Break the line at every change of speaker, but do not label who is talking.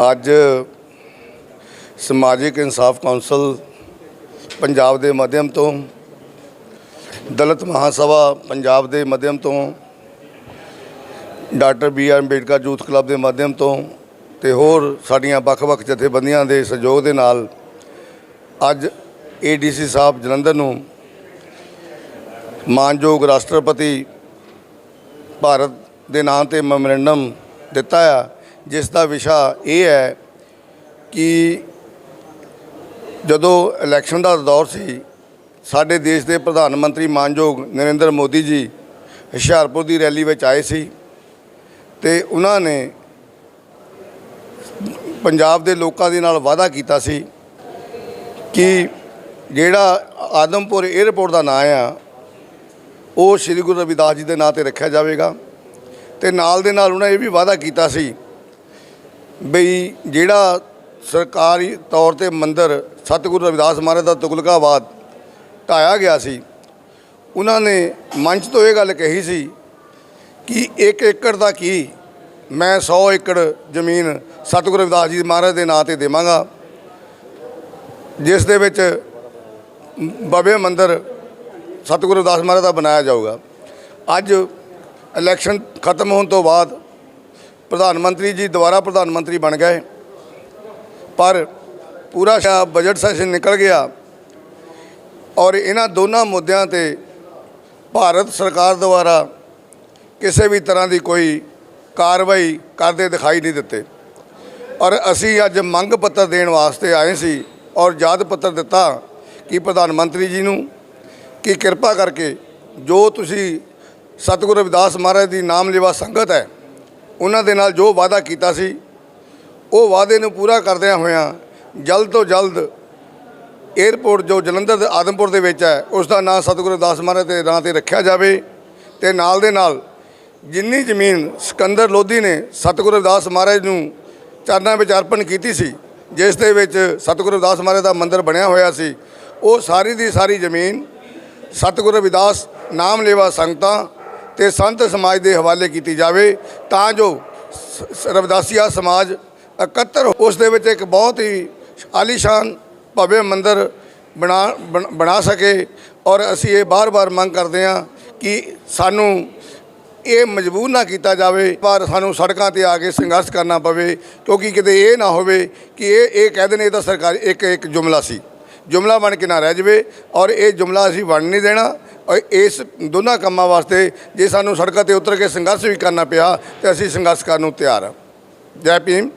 ਅੱਜ ਸਮਾਜਿਕ ਇਨਸਾਫ ਕੌਂਸਲ ਪੰਜਾਬ ਦੇ ਮਾਧਿਅਮ ਤੋਂ, ਦਲਿਤ ਮਹਾਸਭਾ ਪੰਜਾਬ ਦੇ ਮਾਧਿਅਮ ਤੋਂ, doctor B R Ambedkar youth club ਦੇ ਮਾਧਿਅਮ ਤੋਂ ਤੇ ਹੋਰ ਸਾਡੀਆਂ ਵੱਖ-ਵੱਖ ਜਥੇਬੰਦੀਆਂ ਦੇ ਸਹਿਯੋਗ ਦੇ ਨਾਲ ਅੱਜ ਏਡੀਸੀ ਸਾਹਿਬ ਜਲੰਧਰ ਨੂੰ ਮਾਨਯੋਗ ਰਾਸ਼ਟਰਪਤੀ ਭਾਰਤ ਦੇ ਨਾਂ ਤੇ ਮੈਮੋਰੰਡਮ ਦਿੱਤਾ ਆ। ਜਿਸ ਦਾ ਵਿਸ਼ਾ ਇਹ ਹੈ ਕਿ ਜਦੋਂ ਇਲੈਕਸ਼ਨ ਦਾ ਦੌਰ ਸੀ, ਸਾਡੇ ਦੇਸ਼ ਦੇ ਪ੍ਰਧਾਨ ਮੰਤਰੀ ਮਾਨਯੋਗ ਨਰਿੰਦਰ ਮੋਦੀ ਜੀ ਹੁਸ਼ਿਆਰਪੁਰ ਦੀ ਰੈਲੀ ਵਿੱਚ ਆਏ ਸੀ ਤੇ ਉਹਨਾਂ ਨੇ ਪੰਜਾਬ ਦੇ ਲੋਕਾਂ ਦੇ ਨਾਲ ਵਾਅਦਾ ਕੀਤਾ ਸੀ ਕਿ ਜਿਹੜਾ ਆਦਮਪੁਰ 에ਅਰਪੋਰਟ ਦਾ ਨਾਂ ਆ, ਉਹ ਸ੍ਰੀ ਗੁਰੂ ਰਵਿਦਾਸ ਜੀ ਦੇ ਨਾਂ ਤੇ ਰੱਖਿਆ ਜਾਵੇਗਾ ਤੇ ਨਾਲ ਦੇ ਨਾਲ ਉਹਨਾਂ ਇਹ ਵੀ ਵਾਅਦਾ ਕੀਤਾ ਸੀ ਬਈ ਜਿਹੜਾ ਸਰਕਾਰੀ ਤੌਰ ਤੇ ਮੰਦਰ ਸਤਿਗੁਰੂ ਰਵਿਦਾਸ ਮਹਾਰਾਜ ਦਾ ਤੁਗਲਕਾਬਾਦ ਢਾਇਆ ਗਿਆ ਸੀ, ਉਹਨਾਂ ਨੇ ਮੰਚ ਤੋਂ ਇਹ ਗੱਲ ਕਹੀ ਸੀ ਕਿ ਇੱਕ ਏਕੜ ਦਾ ਕੀ? ਮੈਂ 100 ਏਕੜ ਜ਼ਮੀਨ ਸਤਿਗੁਰੂ ਰਵਿਦਾਸ ਜੀ ਮਹਾਰਾਜ ਦੇ ਨਾਂ ਤੇ ਦੇਵਾਂਗਾ, ਜਿਸ ਦੇ ਵਿੱਚ ਬਵੇ ਮੰਦਰ ਸਤਿਗੁਰੂ ਰਵਿਦਾਸ ਮਹਾਰਾਜ ਦਾ ਬਣਾਇਆ ਜਾਊਗਾ। ਅੱਜ ਇਲੈਕਸ਼ਨ ਖਤਮ ਹੋਣ ਤੋਂ ਬਾਅਦ ਪ੍ਰਧਾਨ ਮੰਤਰੀ ਜੀ ਦੁਬਾਰਾ ਪ੍ਰਧਾਨ ਮੰਤਰੀ ਬਣ ਗਏ। ਪਰ ਪੂਰਾ ਸ਼ਾ ਬਜਟ ਸੈਸ਼ਨ ਨਿਕਲ ਗਿਆ ਔਰ ਇਹਨਾਂ ਦੋਨਾਂ ਮੁੱਦਿਆਂ ਤੇ ਭਾਰਤ ਸਰਕਾਰ ਦੁਆਰਾ ਕਿਸੇ ਵੀ ਤਰ੍ਹਾਂ ਦੀ ਕੋਈ ਕਾਰਵਾਈ ਕਰਦੇ ਦਿਖਾਈ ਨਹੀਂ ਦਿੱਤੇ। ਔਰ ਅਸੀਂ ਅੱਜ ਮੰਗ ਪੱਤਰ ਦੇਣ ਵਾਸਤੇ ਆਏ ਸੀ ਔਰ ਯਾਦ ਪੱਤਰ ਦਿੱਤਾ ਕਿ ਪ੍ਰਧਾਨ ਮੰਤਰੀ ਜੀ ਨੂੰ ਕਿ ਕਿਰਪਾ ਕਰਕੇ ਜੋ ਤੁਸੀਂ ਸਤਿਗੁਰੂ ਰਵਿਦਾਸ ਮਹਾਰਾਜ ਦੀ ਨਾਮ ਲੈਵਾ ਸੰਗਤ ਹੈ ਉਹਨਾਂ ਦੇ ਨਾਲ ਜੋ ਵਾਅਦਾ ਕੀਤਾ ਸੀ, ਉਹ ਵਾਅਦੇ ਨੂੰ ਪੂਰਾ ਕਰਦਿਆਂ ਹੋਇਆਂ ਜਲਦ ਤੋਂ ਜਲਦ 에ਅਰਪੋਰਟ ਜੋ ਜਲੰਧਰ ਦੇ ਆਦਮਪੁਰ ਦੇ ਵਿੱਚ ਹੈ, ਉਸ ਦਾ ਨਾਂ ਸਤਿਗੁਰੂ ਰਵਿਦਾਸ ਮਹਾਰਾਜ ਦੇ ਨਾਂ ਤੇ ਰੱਖਿਆ ਜਾਵੇ ਤੇ ਨਾਲ ਦੇ ਨਾਲ ਜਿੰਨੀ ਜ਼ਮੀਨ ਸਿਕੰਦਰ ਲੋਧੀ ਨੇ ਸਤਿਗੁਰੂ ਰਵਿਦਾਸ ਮਹਾਰਾਜ ਨੂੰ ਚਰਨਾਂ ਵਿੱਚ ਅਰਪਣ ਕੀਤੀ ਸੀ, ਜਿਸ ਦੇ ਵਿੱਚ ਸਤਿਗੁਰੂ ਰਵਿਦਾਸ ਮਹਾਰਾਜ ਦਾ ਮੰਦਿਰ ਬਣਿਆ ਹੋਇਆ ਸੀ, ਉਹ ਸਾਰੀ ਦੀ ਸਾਰੀ ਜ਼ਮੀਨ ਸਤਿਗੁਰੂ ਰਵਿਦਾਸ ਨਾਮ ਲੇਵਾ ਸੰਗਤਾਂ ਤੇ ਸੰਤ ਸਮਾਜ ਦੇ ਹਵਾਲੇ ਕੀਤੀ ਜਾਵੇ ਤਾਂ ਜੋ ਸ- ਸ- ਸਮਾਜ ਇਕੱਤਰ ਉਸ ਦੇ ਵਿੱਚ ਇੱਕ ਬਹੁਤ ਹੀ ਆਲੀਸ਼ਾਨ ਭव्य ਮੰਦਿਰ ਬਣਾ, ਬਣ- ਬਣਾ ਸਕੇ ਔਰ ਅਸੀਂ ਇਹ ਬਾਰ-ਬਾਰ ਮੰਗ ਕਰਦੇ ਹਾਂ ਕਿ ਸਾਨੂੰ ਇਹ ਮਜਬੂਰ ਨਾ ਕੀਤਾ ਜਾਵੇ ਪਰ ਸਾਨੂੰ ਸੜਕਾਂ ਤੇ ਆ ਕੇ ਸੰਘਰਸ਼ ਕਰਨਾ ਪਵੇ, ਕਿਉਂਕਿ ਕਿਤੇ ਇਹ ਨਾ ਹੋਵੇ ਕਿ ਇਹ ਇਹ ਕਹਿ ਦੇਣ ਇਹ ਤਾਂ ਸਰਕਾਰੀ, ਇੱਕ ਇੱਕ ਜੁਮਲਾ ਸੀ। ਜੁਮਲਾ ਬਣ ਕੇ ਨਾ ਰਹਿ ਜਾਵੇ ਔਰ ਇਹ ਜੁਮਲਾ ਅਸੀਂ ਬਣ ਨਹੀਂ ਦੇਣਾ। ਔਰ ਇਸ ਦੋਨਾਂ ਕੰਮਾਂ ਵਾਸਤੇ ਜੇ ਸਾਨੂੰ ਸੜਕਾਂ ਤੇ ਉਤਰ ਕੇ ਸੰਘਰਸ਼ ਵੀ ਕਰਨਾ ਪਿਆ, ਤੇ ਅਸੀਂ ਸੰਘਰਸ਼ ਕਰਨ ਨੂੰ ਤਿਆਰ ਹਾਂ। ਜੈ ਭੀਮ।